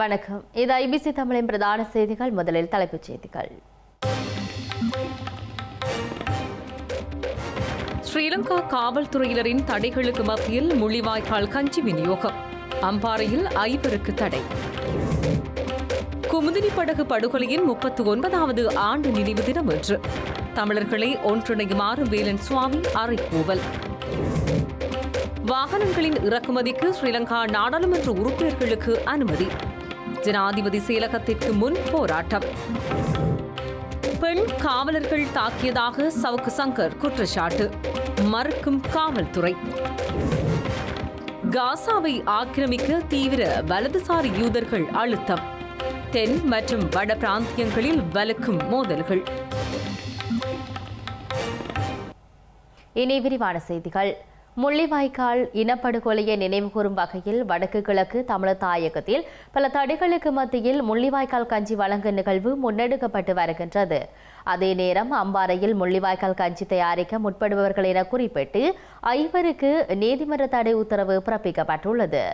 வணக்கம். இது ஐபிசி தமிழின் பிரதான செய்திகள். முதலில் தலைப்புச் செய்திகள். ஸ்ரீலங்கா காவல்துறையினரின் தடைகளுக்கு மத்தியில் முள்ளிவாய்க்கால் கஞ்சி விநியோகம். அம்பாறையில் ஐவருக்கு தடை. குமுதினி படகு படுகொலையின் முப்பத்து ஒன்பதாவது ஆண்டு நினைவு தினம் என்று தமிழர்களை ஒன்றிணையுமாறு வேலன் சுவாமி அறைகூவல். வாகனங்களின் இறக்குமதிக்கு ஸ்ரீலங்கா நாடாளுமன்ற உறுப்பினர்களுக்கு அனுமதி. ஜனாதிபதி செயலகத்திற்கு முன் போராட்டம். பெண் காவலர்கள் தாக்கியதாக சவுக்கு சங்கர் குற்றச்சாட்டு. மறுக்கும் காவல்துறை. காசாவை ஆக்கிரமிக்க தீவிர வலதுசாரி யூதர்கள் அழுத்தம். தென் மற்றும் வட பிராந்தியங்களில் வலுக்கும் மோதல்கள். இனி விரிவான செய்திகள். முள்ளிவாய்க்கால் இனப்படுகொலையை நினைவுகூரும் வகையில் வடக்கு கிழக்கு தமிழர் தாயகத்தில் பல தடைகளுக்கு மத்தியில் முள்ளிவாய்க்கால் கஞ்சி வழங்கும் நிகழ்வு முன்னெடுக்கப்பட்டு வருகின்றது. அதே நேரம் அம்பாறையில் முள்ளிவாய்க்கால் கஞ்சி தயாரிக்க முற்படுபவர்கள் என குறிப்பிட்டு ஐவருக்கு நீதிமன்ற தடை உத்தரவு பிறப்பிக்கப்பட்டுள்ளது.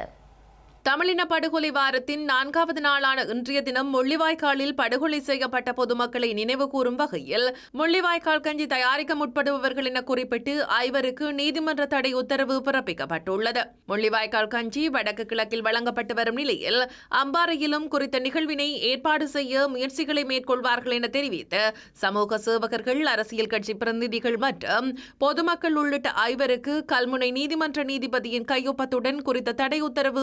தமிழின படுகொலை வாரத்தின் நான்காவது நாளான இன்றைய தினம் முள்ளிவாய்க்காலில் படுகொலை செய்யப்பட்ட பொதுமக்களை நினைவு கூறும் வகையில் முள்ளிவாய்க்கால் கஞ்சி தயாரிக்க முற்படுபவர்கள் என குறிப்பிட்டு ஐவருக்கு நீதிமன்ற தடை உத்தரவு பிறப்பிக்கப்பட்டுள்ளது. முள்ளிவாய்க்கால் கஞ்சி வடக்கு கிழக்கில் வழங்கப்பட்டு வரும் நிலையில் அம்பாறையிலும் குறித்த நிகழ்வினை ஏற்பாடு செய்ய முயற்சிகளை மேற்கொள்வார்கள் என தெரிவித்து சமூக சேவகர்கள் அரசியல் கட்சி பிரதிநிதிகள் மற்றும் பொதுமக்கள் உள்ளிட்ட ஐவருக்கு கல்முனை நீதிமன்ற நீதிபதியின் கையொப்பத்துடன் குறித்த தடை உத்தரவு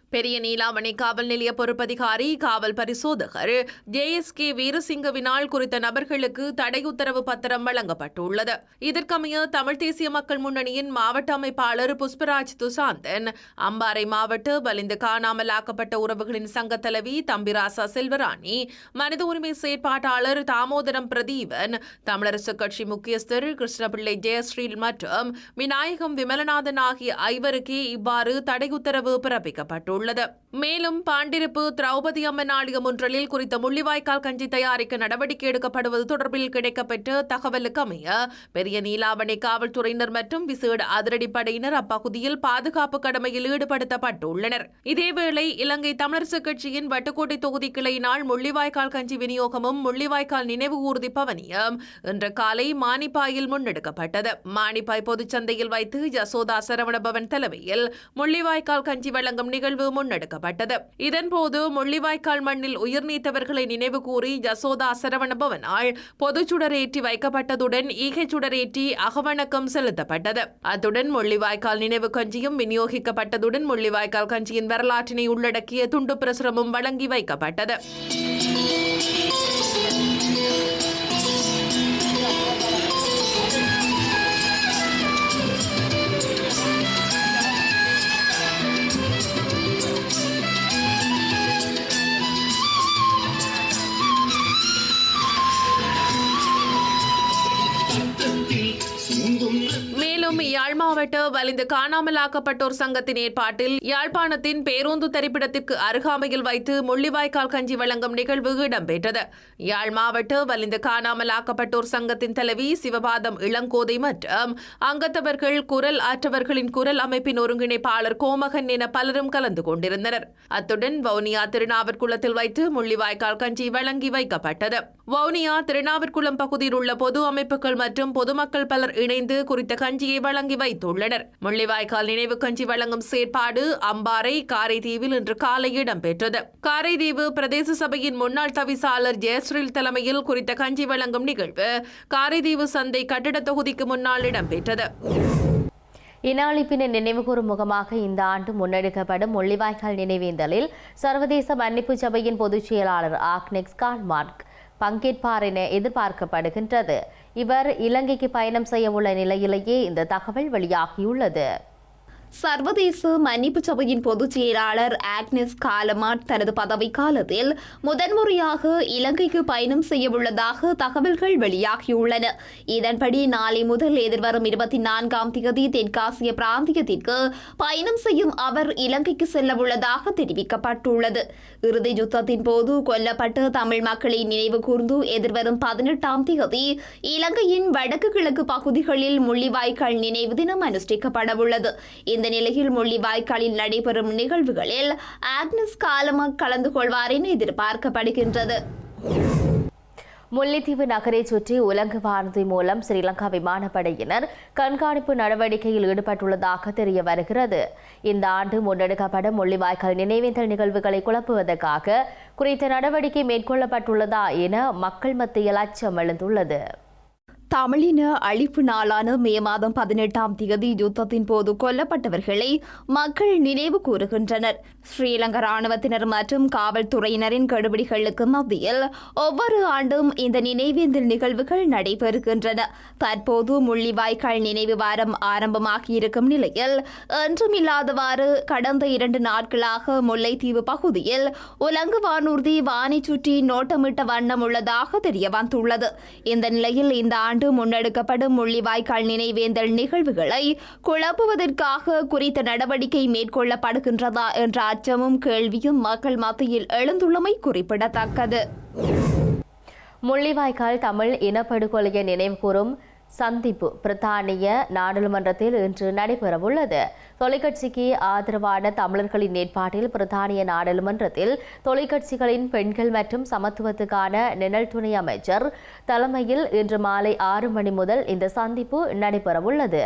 பெரிய நீலாமணி காவல் நிலைய பொறுப்பதிகாரி காவல் பரிசோதகர் ஜேஎஸ்கே வீரசிங்கவினால் குறித்த நபர்களுக்கு தடை உத்தரவு பத்திரம் வழங்கப்பட்டுள்ளது. இதற்கமைய தமிழ் தேசிய மக்கள் முன்னணியின் மாவட்ட அமைப்பாளர் புஷ்பராஜ் துசாந்தன் அம்பாறை மாவட்ட வலிந்து காணாமலாக்கப்பட்ட உறவுகளின் சங்க தலைவி தம்பிராசா செல்வராணி மனித உரிமை செயற்பாட்டாளர் தாமோதரம் பிரதீபன் தமிழரசு கட்சி முக்கியஸ்தர் கிருஷ்ணபிள்ளை ஜெயஸ்ரீ மற்றும் விநாயகம் விமலநாதன் ஆகிய ஐவருக்கே இவ்வாறு தடை உத்தரவு பிறப்பிக்கப்பட்டுள்ளது. உள்ளது. மேலும் பாண்டிருப்பு திரௌபதி அம்மன் ஆலயம் ஒன்றலில் குறித்த முள்ளிவாய்க்கால் கஞ்சி தயாரிக்க நடவடிக்கை எடுக்கப்படுவது தொடர்பில் கிடைக்கப்பெற்ற தகவலுக்கு அமைய பெரிய நீலாவணை காவல்துறையினர் மற்றும் விசேட அதிரடிப்படையினர் அப்பகுதியில் பாதுகாப்பு கடமையில் ஈடுபடுத்தப்பட்டுள்ளனர். இதேவேளை இலங்கை தமிழரசு கட்சியின் வட்டுக்கோட்டை தொகுதி கிளையினால் முள்ளிவாய்க்கால் கஞ்சி விநியோகமும் முள்ளிவாய்க்கால் நினைவு ஊர்தி பவனியும் இன்று காலை மானிப்பாயில் முன்னெடுக்கப்பட்டது. மானிப்பாய் பொதுச்சந்தையில் வைத்து யசோதா சரவணபவன் தலைமையில் முள்ளிவாய்க்கால் கஞ்சி வழங்கும் நிகழ்வு முன்னெடுக்கப்பட்டது. இதன்போது முள்ளிவாய்க்கால் மண்ணில் உயிர் நீத்தவர்களை நினைவு கூறி யசோதா சரவணபவனால் பொது சுடரேற்றி வைக்கப்பட்டதுடன் ஈகை சுடரேற்றி அகவணக்கம் செலுத்தப்பட்டது. அத்துடன் முள்ளிவாய்க்கால் நினைவு கஞ்சியும் விநியோகிக்கப்பட்டதுடன் முள்ளிவாய்க்கால் கஞ்சியின் வரலாற்றினை உள்ளடக்கிய துண்டு பிரசுரமும் வழங்கி வைக்கப்பட்டது. மேலும் யாழ் மாவட்ட வலிந்து காணாமலாக்கப்பட்டோர் சங்கத்தின் ஏற்பாட்டில் யாழ்ப்பாணத்தின் பேருந்து தரிப்பிடத்திற்கு அருகாமையில் வைத்து முள்ளிவாய்க்கால் கஞ்சி வழங்கும் நிகழ்வு இடம்பெற்றது. யாழ் மாவட்ட வலிந்து காணாமலாக்கப்பட்டோர் சங்கத்தின் தலைவி சிவபாதம் இளங்கோதை மற்றும் அங்கத்தவர்கள் குரல் ஆற்றவர்களின் குரல் அமைப்பின் ஒருங்கிணைப்பாளர் கோமகன் என பலரும் கலந்து கொண்டிருந்தனர். அத்துடன் வவுனியா திருநாவற்குளத்தில் வைத்து முள்ளிவாய்க்கால் கஞ்சி வழங்கி வைக்கப்பட்டது. வவுனியா திருநாவற்குளம் பகுதியில் உள்ள பொது அமைப்புகள் மற்றும் பொதுமக்கள் பலர் இணைந்து குறித்த கஞ்சியை வழங்கி வைத்துள்ளனர் முள்ளிவாய்க்கால் நினைவு கஞ்சி வழங்கும் செயற்பாடு அம்பாறை காரைதீவில் இன்று காலை இடம்பெற்றது. காரைதீவு பிரதேச சபையின் முன்னாள் தவிசாளர் ஜெயஸ்ரீல் தலைமையில் குறித்த கஞ்சி வழங்கும் நிகழ்வு காரைதீவு சந்தை கட்டிட தொகுதிக்கு முன்னால் இடம்பெற்றது. இனாளிப்பினை நினைவுகூரும் முகமாக இந்த ஆண்டு முன்னெடுக்கப்படும் முள்ளிவாய்க்கால் நினைவேந்தலில் சர்வதேச மன்னிப்பு சபையின் பொதுச் செயலாளர் ஆக்னெக்ஸ் கான்மார்க் பங்கேற்பார் என எதிர்பார்க்கப்படுகின்றது. இவர் இலங்கைக்கு பயணம் செய்ய உள்ள நிலையிலேயே இந்த தகவல் வெளியாகியுள்ளது. சர்வதேச மன்னிப்பு சபையின் பொதுச் செயலாளர் ஆக்னஸ் காலமாட் தனது பதவி காலத்தில் முதன்முறையாக இலங்கைக்கு பயணம் செய்யவுள்ளதாக தகவல்கள் வெளியாகியுள்ளன. இதன்படி நாளை முதல் எதிர்வரும் இருபத்தி நான்காம் தேதி தெற்காசிய பிராந்தியத்திற்கு பயணம் செய்யும் அவர் இலங்கைக்கு செல்ல உள்ளதாக தெரிவிக்கப்பட்டுள்ளது. இறுதி யுத்தத்தின் போது கொல்லப்பட்ட தமிழ் மக்களை நினைவு கூர்ந்து எதிர்வரும் பதினெட்டாம் தேதி இலங்கையின் வடக்கு கிழக்கு பகுதிகளில் முள்ளிவாய்க்கால் நினைவு தினம் அனுஷ்டிக்கப்படவுள்ளது. இந்த நிலையில் நிலையில் முள்ளிவாய்க்காலில் நடைபெறும் நிகழ்வுகளில் ஆக்னஸ் காலமாக கலந்து கொள்வார் என எதிர்பார்க்கப்படுகின்றது. முல்லைத்தீவு நகரை சுற்றி உலங்கு வானதி மூலம் ஸ்ரீலங்கா விமானப்படையினர் கண்காணிப்பு நடவடிக்கையில் ஈடுபட்டுள்ளதாக தெரிய வருகிறது. இந்த ஆண்டு முன்னெடுக்கப்படும் முள்ளிவாய்க்கால் நினைவேந்தல் நிகழ்வுகளை குழப்புவதற்காக குறித்த நடவடிக்கை மேற்கொள்ளப்பட்டுள்ளதா என மக்கள் மத்தியில் அச்சம் எழுந்துள்ளது. தமிழின அழிப்பு நாளான மே மாதம் பதினெட்டாம் தேதி யுத்தத்தின் போது கொல்லப்பட்டவர்களை மக்கள் நினைவு கூறுகின்றனர். ஸ்ரீலங்கா ராணுவத்தினர் மற்றும் காவல்துறையினரின் கெடுபிடிகளுக்கு மத்தியில் ஒவ்வொரு ஆண்டும் இந்த நினைவேந்தல் நிகழ்வுகள் நடைபெறுகின்றன. தற்போது முள்ளிவாய்க்கால் நினைவு வாரம் ஆரம்பமாகியிருக்கும் நிலையில் என்றுமில்லாதவாறு கடந்த இரண்டு நாட்களாக முல்லைத்தீவு பகுதியில் உலங்கு வானூர்தி வானை சுற்றி நோட்டமிட்ட வண்ணம் உள்ளதாக தெரிய வந்துள்ளது இந்த நிலையில் இந்த ஆண்டு முன்னெடுக்கப்படும் முள்ளிவாய்க்கால் நினைவேந்தல் நிகழ்வுகளை குழப்புவதற்காக குறித்த நடவடிக்கை மேற்கொள்ளப்படுகின்றதா என்ற அச்சமும் கேள்வியும் மக்கள் மத்தியில் எழுந்துள்ளமை குறிப்பிடத்தக்கது. முள்ளிவாய்க்கால் தமிழ் இனப்படுகொலையை நினைவுகூறும் சந்திப்பு பிரித்தானிய நாடாளுமன்றத்தில் இன்று நடைபெறவுள்ளது. தொலைக்கட்சிக்கு ஆதரவான தமிழர்களின் ஏற்பாட்டில் பிரித்தானிய நாடாளுமன்றத்தில் தொலைக்கட்சிகளின் பெண்கள் மற்றும் சமத்துவத்துக்கான நிழல் துணை அமைச்சர் தலைமையில் இன்று மாலை ஆறு மணி முதல் இந்த சந்திப்பு நடைபெறவுள்ளது.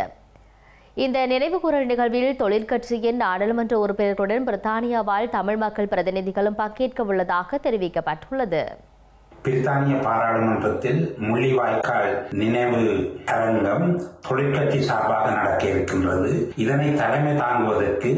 இந்த நினைவுகூரல் நிகழ்வில் தொழிற்கட்சியின் நாடாளுமன்ற உறுப்பினர்களுடன் பிரித்தானியாவால் தமிழ் மக்கள் பிரதிநிதிகளும் பங்கேற்க உள்ளதாக தெரிவிக்கப்பட்டுள்ளது. பிரித்தானிய பாராளுமன்றத்தில் முள்ளிவாய்க்கால் நினைவு அரங்கம் தொழிற்கட்சி சார்பாக நடக்க இருக்கின்றது இதனை தலைமை தாங்குவதற்கு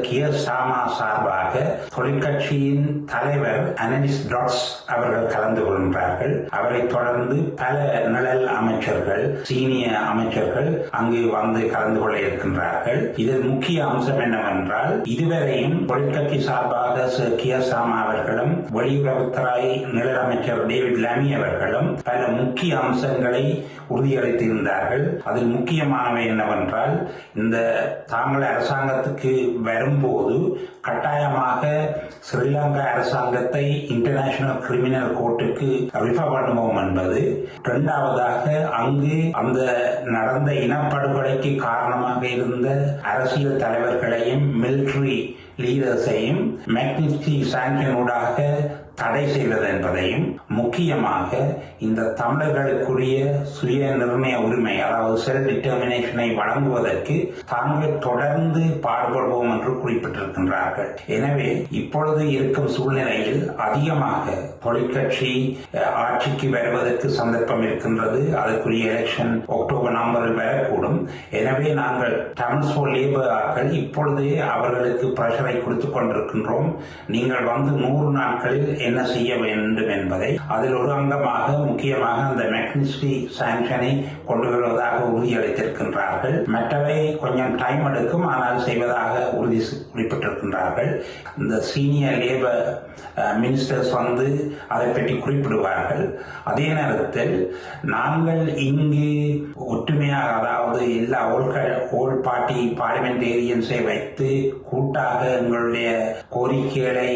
கியர் சாமா சார்பாக தொழிற்கட்சியின் தலைவர் அனலிஸ் டாட்ஸ் அவர்கள் கலந்து கொள்கின்றார்கள். அவரை தொடர்ந்து பல நிழல் அமைச்சர்கள் சீனிய அமைச்சர்கள் அங்கு வந்து கலந்து கொள்ள இருக்கின்றார்கள். இதன் முக்கிய அம்சம் என்னவென்றால் இதுவரையும் தொழிற்கட்சி சார்பாக கியர் சாமா அவர்களும் வெளியுறவுத்துறை நிழல் அமைச்சருடைய டேவிட் லாமி அவர்களும் பல முக்கிய அம்சங்களை உறுதியளித்திருந்தார்கள். அதில் முக்கியமானவை என்னவென்றால் இந்த தாங்கள் அரசாங்கத்துக்கு வரும்போது கட்டாயமாக ஸ்ரீலங்கா அரசாங்கத்தை இன்டர்நேஷனல் கிரிமினல் கோர்ட்டுக்கு ரிஃபர் பண்ணுவோம் என்பது. இரண்டாவதாக அங்கு அந்த நடந்த இனப்படுகொலைக்கு காரணமாக இருந்த அரசியல் தலைவர்களையும் மிலிட்டரி லீடர்ஸையும் மேக்னிஸ்டி சாங்ஷனூடாக தடை செய்வது என்பதையும் முக்கியமாக இந்த தமிழர்களுக்குரிய சுய நிர்ணய உரிமை அதாவது செல் டிட்டர்மினேஷனை வழங்குவதற்கு தாங்கள் தொடர்ந்து பாடுபடுவோம் என்று குறிப்பிட்டிருக்கின்றார்கள். எனவே இப்பொழுது இருக்கும் சூழ்நிலையில் அதிகமாக தொழிற்கட்சி ஆட்சிக்கு வருவதற்கு சந்தர்ப்பம் இருக்கின்றது. அதற்குரிய எலெக்ஷன் அக்டோபர் நவம்பரில் வரக்கூடும். எனவே நாங்கள் தமிழ் சோல் லேபர் ஆக்கள் இப்பொழுதே அவர்களுக்கு பிரஷரை கொடுத்துக் கொண்டிருக்கின்றோம். நீங்கள் வந்து நூறு நாட்களில் என்ன செய்ய வேண்டும் என்பதை அதில் ஒரு அங்கமாக முக்கியமாக அந்த மெக்னிஸ்டி சாங்ஷனை கொண்டு வருவதாக உறுதியளித்திருக்கின்றார்கள். மற்றவை கொஞ்சம் டைம் எடுக்கும் ஆனால் செய்வதாக உறுதி குறிப்பிட்டிருக்கின்றார்கள். இந்த சீனியர் லேபர் மினிஸ்டர்ஸ் வந்து அதை பற்றி குறிப்பிடுவார்கள். அதே நேரத்தில் நாங்கள் இங்கு ஒற்றுமையாக அதாவது எல்லா ஓல் ஓல் பார்ட்டி பார்லிமெண்டேரியன்ஸை வைத்து கூட்டாக எங்களுடைய கோரிக்கைகளை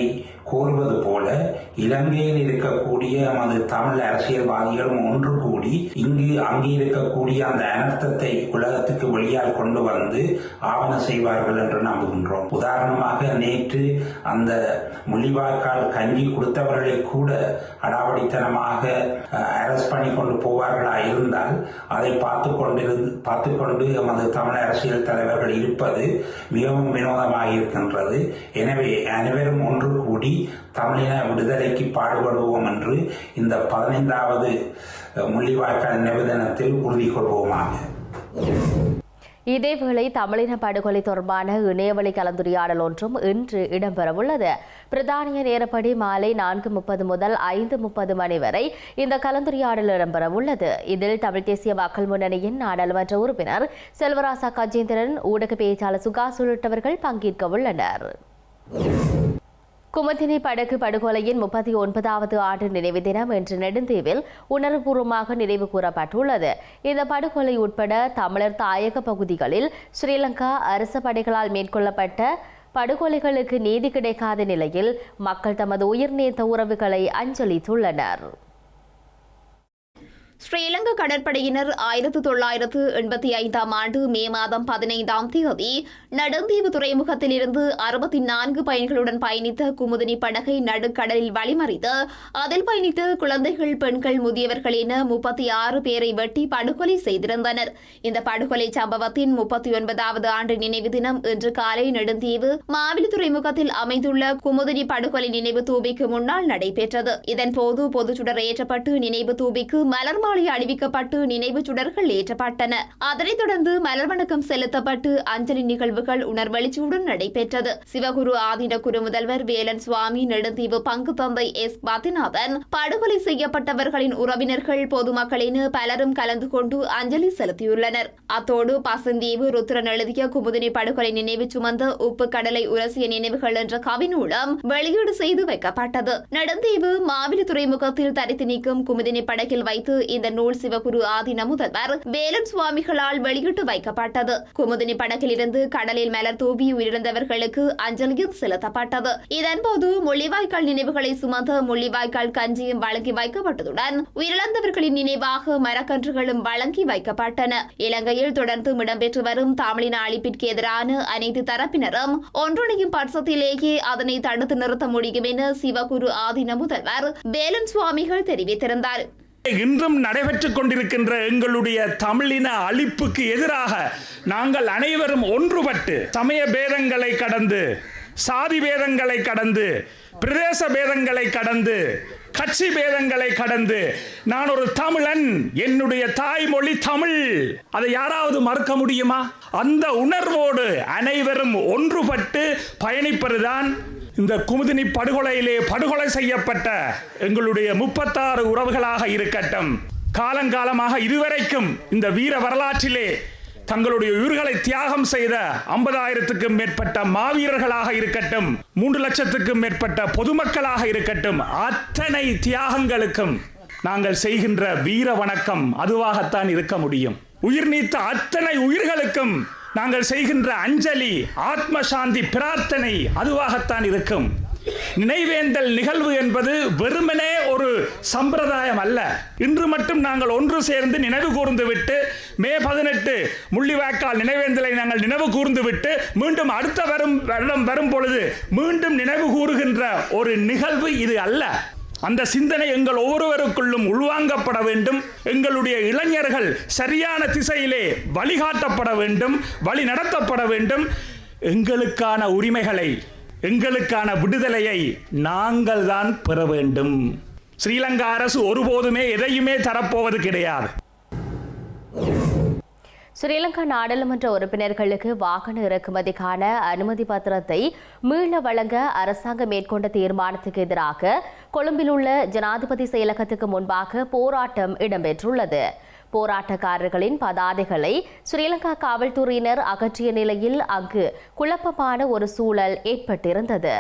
கோருவது போல இலங்கையில் இருக்கக்கூடிய நமது தமிழ் அரசியல்வாதிகளும் ஒன்று கூடி இங்கு அங்கே இருக்கக்கூடிய அந்த அனர்த்தத்தை உலகத்துக்கு வெளியால் கொண்டு வந்து ஆவண செய்வார்கள் என்று நம்புகின்றோம். உதாரணமாக நேற்று அந்த முள்ளிவாய்க்கால் கஞ்சி கொடுத்தவர்களை கூட அடாவடித்தனமாக அரெஸ்ட் பண்ணி கொண்டு போவார்களா இருந்தால் அதை பார்த்து கொண்டிருந்து பார்த்து கொண்டு நமது தமிழ் அரசியல் தலைவர்கள் இருப்பது மிகவும் வினோதமாக இருக்கின்றது எனவே அனைவரும் ஒன்று கூடி தமிழின விடுதலைக்கு பாடுபடுவோம் என்று இந்த பதினைந்தாவது முள்ளிவாய்க்கால் நிபந்தனத்தில் உறுதி கொள்வோமாக. இதேவேளை தமிழின படுகொலை தொடர்பான இணையவழி கலந்துரையாடல் ஒன்றும் இன்று இடம்பெறவுள்ளது. பிரதானிய நேரப்படி மாலை நான்கு முப்பது முதல் ஐந்து முப்பது மணி வரை இந்த கலந்துரையாடல் இடம்பெறவுள்ளது. இதில் தமிழ் தேசிய மக்கள் முன்னணியின் நாடாளுமன்ற உறுப்பினர் செல்வராசா கஜேந்திரன் ஊடக பேச்சாளர் சுகாஸ் உள்ளிட்டவர்கள் பங்கேற்க உள்ளனர் குமத்தினி படகு படுகொலையின் முப்பத்தி ஒன்பதாவது ஆண்டு நினைவு தினம் இன்று நெடுந்தீவில் உணர்வுபூர்வமாக நினைவு கூறப்பட்டுள்ளது. இந்த படுகொலை உட்பட தமிழர் தாயக பகுதிகளில் ஸ்ரீலங்கா அரச படைகளால் மேற்கொள்ளப்பட்ட படுகொலைகளுக்கு நீதி கிடைக்காத நிலையில் மக்கள் தமது உயிர்நீத்த உறவுகளை அஞ்சலித்துள்ளனர். ஸ்ரீலங்கா கடற்படையினர் ஆயிரத்து தொள்ளாயிரத்து எண்பத்தி ஐந்தாம் ஆண்டு மே மாதம் பதினைந்தாம் தேதி நடுந்தீவு துறைமுகத்தில் இருந்து அறுபத்தி நான்கு பயணிகளுடன் பயணித்த குமுதினி படகை நடுக்கடலில் வழிமறித்து அதில் பயணித்த குழந்தைகள் பெண்கள் முதியவர்கள் என முப்பத்தி ஆறு பேரை வெட்டி படுகொலை செய்திருந்தனர். இந்த படுகொலை சம்பவத்தின் முப்பத்தி ஒன்பதாவது ஆண்டு நினைவு தினம் இன்று காலை நெடுந்தீவு மாவிலி துறைமுகத்தில் அமைந்துள்ள குமுதினி படுகொலை நினைவு தூபிக்கு முன்னால் நடைபெற்றது. இதன்போது பொதுச்சுடர் ஏற்றப்பட்டு நினைவு தூபிக்கு மலர் மாலை அணிவிக்கப்பட்டு நினைவு சுடர்கள் ஏற்றப்பட்டன. அதனைத் தொடர்ந்து மலர் வணக்கம் செலுத்தப்பட்டு அஞ்சலி நிகழ்வுகள் உணர்வெளிச்சியுடன் நடைபெற்றது. சிவகுரு ஆதீன குரு முதல்வர் வேலன் சுவாமி நெடுந்தீவு பங்கு தந்தை எஸ். பாத்திநாதன் படுகொலை செய்யப்பட்டவர்களின் உறவினர்கள் பொதுமக்களின் பலரும் கலந்து கொண்டு அஞ்சலி செலுத்தியுள்ளனர். அத்தோடு பசந்தீவு ருத்ரன் எழுதிய குமுதினி படுகொலை நினைவு சுமந்த உப்பு கடலை உரசிய நினைவுகள் என்ற கவிநூலம் வெளியீடு செய்து வைக்கப்பட்டது. நெடுந்தீவு மாவிலி துறைமுகத்தில் தரித்து நீக்கும் குமுதினி படகில் வைத்து இந்த நூல் சிவகுரு ஆதின முதல்வர் வேலன் சுவாமிகளால் வெளியிட்டு வைக்கப்பட்டது. குமுதினி படகிலிருந்து கடலில் மலர் தூவி உயிரிழந்தவர்களுக்கு அஞ்சலியும் செலுத்தப்பட்டது. இதன்போது முள்ளிவாய்க்கால் நினைவுகளை சுமந்த முள்ளிவாய்க்கால் கஞ்சியும் வழங்கி வைக்கப்பட்டதுடன் உயிரிழந்தவர்களின் நினைவாக மரக்கன்றுகளும் வழங்கி வைக்கப்பட்டன. இலங்கையில் தொடர்ந்து இடம்பெற்று வரும் தமிழின அழிப்பிற்கு எதிரான அனைத்து தரப்பினரும் ஒன்றிணையும் பட்சத்திலேயே அதனை தடுத்து நிறுத்த முடியும் என சிவகுரு ஆதின முதல்வர் வேலன் சுவாமிகள் தெரிவித்திருந்தார். இன்றும் நடைபெற்றுக் கொண்டிருக்கின்ற எங்களுடைய தமிழின அழிப்புக்கு எதிராக நாங்கள் அனைவரும் ஒன்றுபட்டு சமய பேதங்களை கடந்து சாதி பேதங்களை கடந்து பிரதேச பேதங்களை கடந்து கட்சி பேதங்களை கடந்து நான் ஒரு தமிழன் என்னுடைய தாய்மொழி தமிழ். அதை யாராவது மறுக்க முடியுமா? அந்த உணர்வோடு அனைவரும் ஒன்றுபட்டு பயணிப்பதுதான் இந்த குமுதினி படுகொலையிலே படுகொலை செய்யப்பட்ட எங்களுடைய முப்பத்தாறு உறவுகளாக இருக்கட்டும். காலங்காலமாக இதுவரைக்கும் இந்த வீர வரலாற்றிலே தங்களுடைய உயிர்களை தியாகம் செய்த ஐம்பதாயிரத்துக்கும் மேற்பட்ட மாவீரர்களாக இருக்கட்டும் மூன்று லட்சத்துக்கும் மேற்பட்ட பொதுமக்களாக இருக்கட்டும் அத்தனை தியாகங்களுக்கும் நாங்கள் செய்கின்ற வீர வணக்கம் அதுவாகத்தான் இருக்க முடியும். உயிர் நீத்த அத்தனை உயிர்களுக்கும் நாங்கள் செய்கின்ற அஞ்சலி ஆத்ம சாந்தி பிரார்த்தனை அதுவாகத்தான் இருக்கும். நினைவேந்தல் நிகழ்வு என்பது வெறுமனே ஒரு சம்பிரதாயம் அல்ல. இன்று மட்டும் நாங்கள் ஒன்று சேர்ந்து நினைவு கூர்ந்து விட்டு மே பதினெட்டு முள்ளிவாய்க்கால் நினைவேந்தலை நாங்கள் நினைவு கூர்ந்து விட்டு மீண்டும் அடுத்த வரும் வருடம் வரும் பொழுது மீண்டும் நினைவு கூறுகின்ற ஒரு நிகழ்வு இது அல்ல. அந்த சிந்தனை எங்கள் ஒவ்வொருவருக்குள்ளும் உள்வாங்கப்பட வேண்டும். எங்களுடைய இளைஞர்கள் சரியான திசையிலே வழிகாட்டப்பட வேண்டும் வழி நடத்தப்பட வேண்டும். எங்களுக்கான உரிமைகளை எங்களுக்கான விடுதலையை நாங்கள் தான் பெற வேண்டும். ஸ்ரீலங்கா அரசு ஒருபோதுமே எதையுமே தரப்போவது கிடையாது. ஸ்ரீலங்கா நாடாளுமன்ற உறுப்பினர்களுக்கு வாகன இறக்குமதிக்கான அனுமதி பத்திரத்தை மீள வழங்க அரசாங்கம் மேற்கொண்ட தீர்மானத்துக்கு எதிராக கொழும்பில் உள்ள ஜனாதிபதி செயலகத்துக்கு முன்பாக போராட்டம் இடம்பெற்றுள்ளது. போராட்டக்காரர்களின் பதாதைகளை ஸ்ரீலங்கா காவல்துறையினர் அகற்றிய நிலையில் அங்கு குழப்பமான ஒரு சூழல் ஏற்பட்டிருந்தது.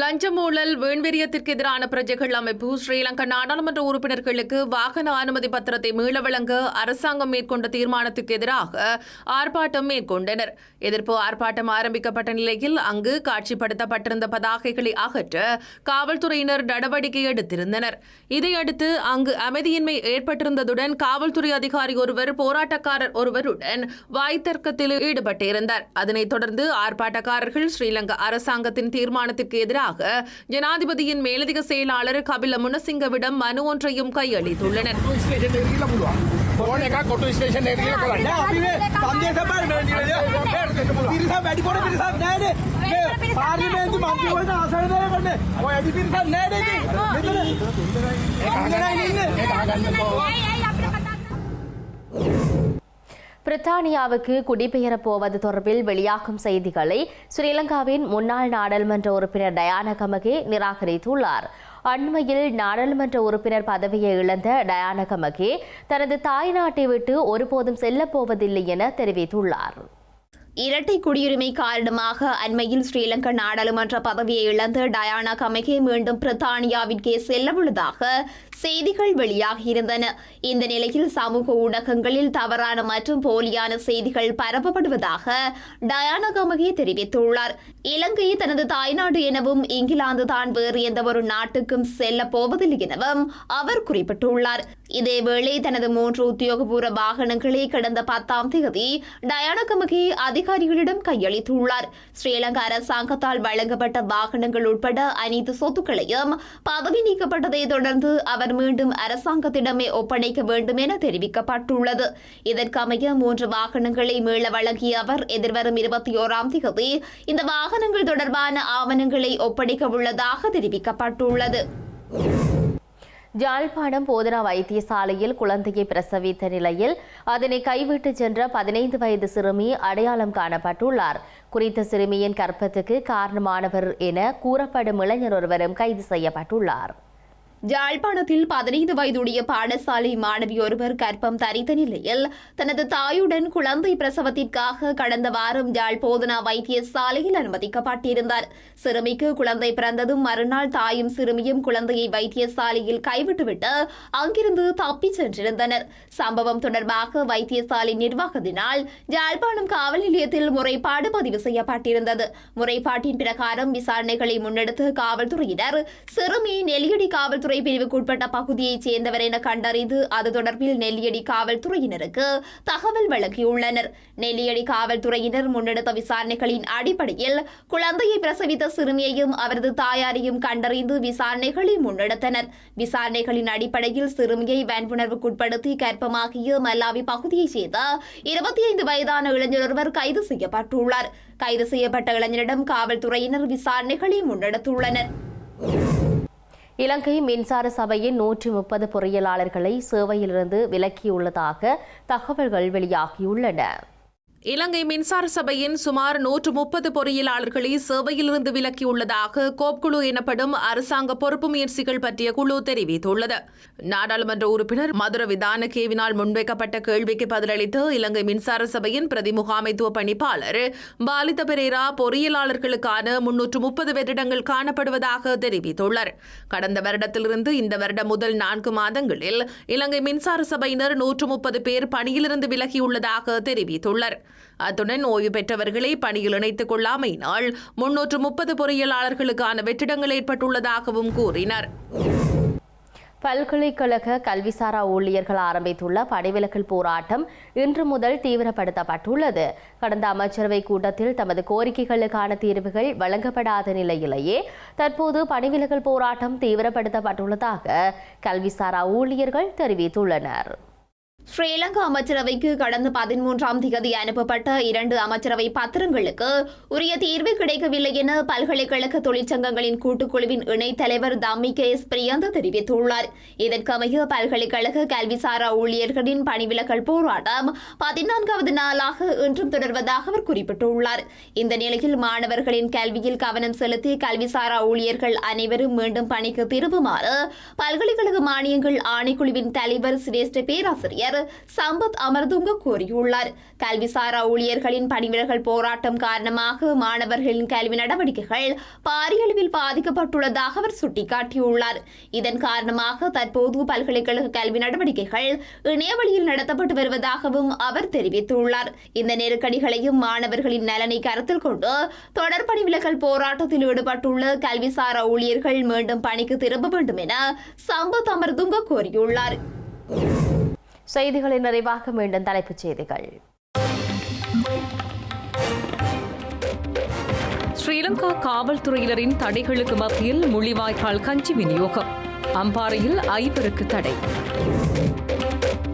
லஞ்சம் ஊழல் வீண்வெறியத்திற்கு எதிரான பிரஜைகள் அமைப்பு ஸ்ரீலங்கா நாடாளுமன்ற உறுப்பினர்களுக்கு வாகன அனுமதி பத்திரத்தை மீள வழங்க அரசாங்கம் மேற்கொண்ட தீர்மானத்துக்கு எதிராக ஆர்ப்பாட்டம் மேற்கொண்டனர். எதிர்ப்பு ஆர்ப்பாட்டம் ஆரம்பிக்கப்பட்ட நிலையில் அங்கு காட்சிப்படுத்தப்பட்டிருந்த பதாகைகளை அகற்ற காவல்துறையினர் நடவடிக்கை எடுத்திருந்தனர். இதையடுத்து அங்கு அமைதியின்மை ஏற்பட்டிருந்ததுடன் காவல்துறை அதிகாரி ஒருவர் போராட்டக்காரர் ஒருவருடன் வாய்த்தர்க்கத்தில் ஈடுபட்டிருந்தார். அதனைத் தொடர்ந்து ஆர்ப்பாட்டக்காரர்கள் ஸ்ரீலங்கா அரசாங்கத்தின் தீர்மானத்திற்கு எதிராக எதிராக ஜனாதிபதியின் மேலதிக செயலாளர் கபில முனசிங்கவிடம் மனு ஒன்றையும் கையளித்துள்ளனர் பிரித்தானியாவுக்கு குடிபெயரப் போவது தொடர்பில் வெளியாகும் செய்திகளை ஸ்ரீலங்காவின் முன்னாள் நாடாளுமன்ற உறுப்பினர் டயானா கமகே நிராகரித்துள்ளார். அண்மையில் நாடாளுமன்ற உறுப்பினர் பதவியை இழந்த டயானா கமகே தனது தாய் நாட்டை விட்டு ஒருபோதும் செல்லப்போவதில்லை என தெரிவித்துள்ளார். இரட்டை குடியுரிமை காரணமாக அண்மையில் ஸ்ரீலங்கா நாடாளுமன்ற பதவியை இழந்த டயானா கமகே மீண்டும் பிரித்தானியாவிற்கே செல்லவுள்ளதாக செய்திகள் வெளியாகியிருந்தன. இந்த நிலையில் சமூக ஊடகங்களில் தவறான மற்றும் போலியான செய்திகள் பரப்பப்படுவதாக டயானா கமகி தெரிவித்துள்ளார். இலங்கை தனது தாய்நாடு எனவும் இங்கிலாந்து தான் வேறு எந்த ஒரு நாட்டுக்கும் செல்ல போவதில்லை எனவும் அவர் குறிப்பிட்டுள்ளார். இதேவேளை தனது மூன்று உத்தியோகபூர்வ வாகனங்களை கடந்த பத்தாம் தேதி டயானா கமகி அதிகாரிகளிடம் கையளித்துள்ளார். ஸ்ரீலங்கா அரசாங்கத்தால் வழங்கப்பட்ட வாகனங்கள் உட்பட அனைத்து சொத்துக்களையும் பதவி நீக்கப்பட்டதை தொடர்ந்து அவர் மீண்டும் அரசாங்கத்திடமே ஒப்படைக்க வேண்டும் என தெரிவிக்கப்பட்டுள்ளது. இதற்கமைய மூன்று வாகனங்களை மீள வழங்கிய அவர் எதிர்வரும் இருபத்தி ஓராம் தேதி இந்த வாகனங்கள் தொடர்பான ஆவணங்களை ஒப்படைக்க உள்ளதாக தெரிவிக்கப்பட்டுள்ளது. ஜாழ்ப்பாணம் போதனா வைத்தியசாலையில் குழந்தையை பிரசவித்த நிலையில் அதனை கைவிட்டு சென்ற பதினைந்து வயது சிறுமி அடையாளம் காணப்பட்டுள்ளார். குறித்த சிறுமியின் கற்பத்துக்கு காரணமானவர் என கூறப்படும் இளைஞர் ஒருவரும் கைது செய்யப்பட்டுள்ளார். ஜாழ்ப்பாணத்தில் பதினைந்து வயதுடைய பாடசாலை மாணவி ஒருவர் கர்ப்பம் தரித்த நிலையில் தனது தாயுடன் குழந்தை பிரசவத்திற்காக கடந்த வாரம் ஜாழ் போதனா வைத்தியசாலையில் அனுமதிக்கப்பட்டிருந்தார். சிறுமிக்கு குழந்தை பிறந்ததும் மறுநாள் தாயும் சிறுமியும் குழந்தையை வைத்தியசாலையில் கைவிட்டுவிட்டு அங்கிருந்து தப்பிச் சென்றிருந்தனர். சம்பவம் தொடர்பாக வைத்தியசாலை நிர்வாகத்தினால் ஜாழ்ப்பாணம் காவல் நிலையத்தில் முறைப்பாடு பதிவு செய்யப்பட்டிருந்தது. முறைப்பாட்டின் பிரகாரம் விசாரணைகளை முன்னெடுத்து காவல்துறையினர் சிறுமி நெல்லியடி காவல்துறை பிரிவுக்குட்பட்ட பகுதியைச் சேர்ந்தவர் என கண்டறிந்து அது தொடர்பில் நெல்லியடி காவல்துறையினருக்கு தகவல் வழங்கியுள்ளனர். நெல்லியடி காவல்துறையினர் முன்னெடுத்த விசாரணைகளின் அடிப்படையில் குழந்தையை பிரசவித்த சிறுமியையும் அவரது தாயாரையும் கண்டறிந்து விசாரணைகளை முன்னெடுத்தனர். விசாரணைகளின் அடிப்படையில் சிறுமியை வன்புணர்வுக்குட்படுத்தி கற்பமாகிய மல்லாவி பகுதியைச் சேர்ந்த இருபத்தி ஐந்து வயதான இளைஞர் ஒருவர் கைது செய்யப்பட்டுள்ளார். கைது செய்யப்பட்ட இளைஞரிடம் காவல்துறையினர் விசாரணைகளை முன்னெடுத்துள்ளனர். இலங்கை மின்சார சபையின் நூற்றி முப்பது பொறியியலாளர்களை சேவையிலிருந்து விலக்கியுள்ளதாக தகவல்கள் வெளியாகியுள்ளன. இலங்கை மின்சார சபையின் சுமார் நூற்று முப்பது பொறியியலாளர்களை சேவையிலிருந்து விலக்கியுள்ளதாக கோப்குழு எனப்படும் அரசாங்க பொறுப்பு முயற்சிகள் பற்றிய குழு தெரிவித்துள்ளது. நாடாளுமன்ற உறுப்பினர் மதுர விதான கேவினால் முன்வைக்கப்பட்ட கேள்விக்கு பதிலளித்து இலங்கை மின்சார சபையின் பிரதி முகாமைத்துவ பணிப்பாளர் பாலித பெரேரா பொறியியலாளர்களுக்கான முன்னூற்று முப்பது வெற்றிடங்கள் காணப்படுவதாக தெரிவித்துள்ளார். கடந்த வருடத்திலிருந்து இந்த வருடம் முதல் நான்கு மாதங்களில் இலங்கை மின்சார சபையினர் நூற்று முப்பது பேர் பணியிலிருந்து விலகியுள்ளதாக தெரிவித்துள்ளார். அத்துடன் ஓய்வு பெற்றவர்களை பணியில் இணைத்துக் கொள்ளாமையினால் முன்னூற்று முப்பது பொறியியலாளர்களுக்கான வெற்றிடங்கள் ஏற்பட்டுள்ளதாகவும் கூறினர். பல்கலைக்கழக கல்விசாரா ஊழியர்கள் ஆரம்பித்துள்ள படைவிலக்கல் போராட்டம் இன்று முதல் தீவிரப்படுத்தப்பட்டுள்ளது. கடந்த அமைச்சரவை கூட்டத்தில் தமது கோரிக்கைகளுக்கான தீர்வுகள் வழங்கப்படாத நிலையிலேயே தற்போது பணிவிலகல் போராட்டம் தீவிரப்படுத்தப்பட்டுள்ளதாக கல்விசாரா ஊழியர்கள் தெரிவித்துள்ளனர். ஸ்ரீலங்கா அமைச்சரவைக்கு கடந்த பதிமூன்றாம் தேதி அனுப்பப்பட்ட இரண்டு அமைச்சரவை பத்திரங்களுக்கு உரிய தீர்வு கிடைக்கவில்லை என பல்கலைக்கழக தொழிற்சங்கங்களின் கூட்டுக்குழுவின் இணைத் தலைவர் தம்மி கே எஸ் பிரியந்த தெரிவித்துள்ளார். இதற்கமைய பல்கலைக்கழக கல்விசாரா ஊழியர்களின் பணிவிலகல் போராட்டம் பதினான்காவது நாளாக இன்றும் தொடர்வதாக அவர் குறிப்பிட்டுள்ளார். இந்த நிலையில் மாணவர்களின் கல்வியில் கவனம் செலுத்தி கல்விசாரா ஊழியர்கள் அனைவரும் மீண்டும் பணிக்கு திரும்புமாறு பல்கலைக்கழக மானியங்கள் ஆணைக்குழுவின் தலைவர் சிரேஷ்ட பேராசிரியர் சம்பத் அமர்துங்க கூறியுள்ளார் கல்விசாரா ஊழியர்களின் பணிவிடர்கள் போராட்டம் காரணமாக மாணவர்களின் கல்வி நடவடிக்கைகள் பாரியளவில் பாதிக்கப்பட்டுள்ளதாக அவர் சுட்டிக்காட்டியுள்ளார். இதன் காரணமாக தற்போது பல்கலைக்கழக கல்வி நடவடிக்கைகள் இணையவழியில் நடத்தப்பட்டு வருவதாகவும் அவர் தெரிவித்துள்ளார். இந்த நெருக்கடிகளையும் மாணவர்களின் நலனை கருத்தில் கொண்டு தொடர் பணிவிலகல் போராட்டத்தில் ஈடுபட்டுள்ள கல்விசாரா ஊழியர்கள் மீண்டும் பணிக்கு திரும்ப வேண்டும் என சம்பத் அமர்துங்க கோரியுள்ளார். செய்திகளின் நிறைவாக மீண்டும் தலைப்புச் செய்திகள். ஸ்ரீலங்கா காவல்துறையினரின் தடைகளுக்கு மத்தியில் முள்ளிவாய்க்கால் கஞ்சி விநியோகம். அம்பாறையில் ஐவருக்கு தடை.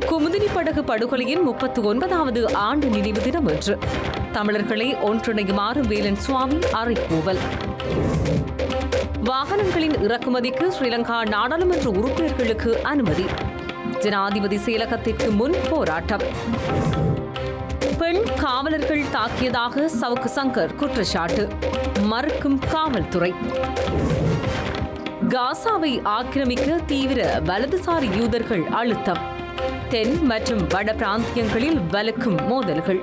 குமுதினி படகு படுகொலையின் முப்பத்தி ஒன்பதாவது ஆண்டு நினைவு தினம் இன்று. தமிழர்களை ஒன்றிணையுமாறு வேலன் சுவாமி அறைகூவல். வாகனங்களின் இறக்குமதிக்கு ஸ்ரீலங்கா நாடாளுமன்ற உறுப்பினர்களுக்கு அனுமதி. ஜனாதிபதி செயலகத்திற்கு முன் போராட்டம். பெண் காவலர்கள் தாக்கியதாக சவுக்கு சங்கர் குற்றச்சாட்டு. மறுக்கும் காவல்துறை. காசாவை ஆக்கிரமிக்க தீவிர வலதுசாரி யூதர்கள் அழுத்தம். தென் மற்றும் வட பிராந்தியங்களில் வலுக்கும் மோதல்கள்.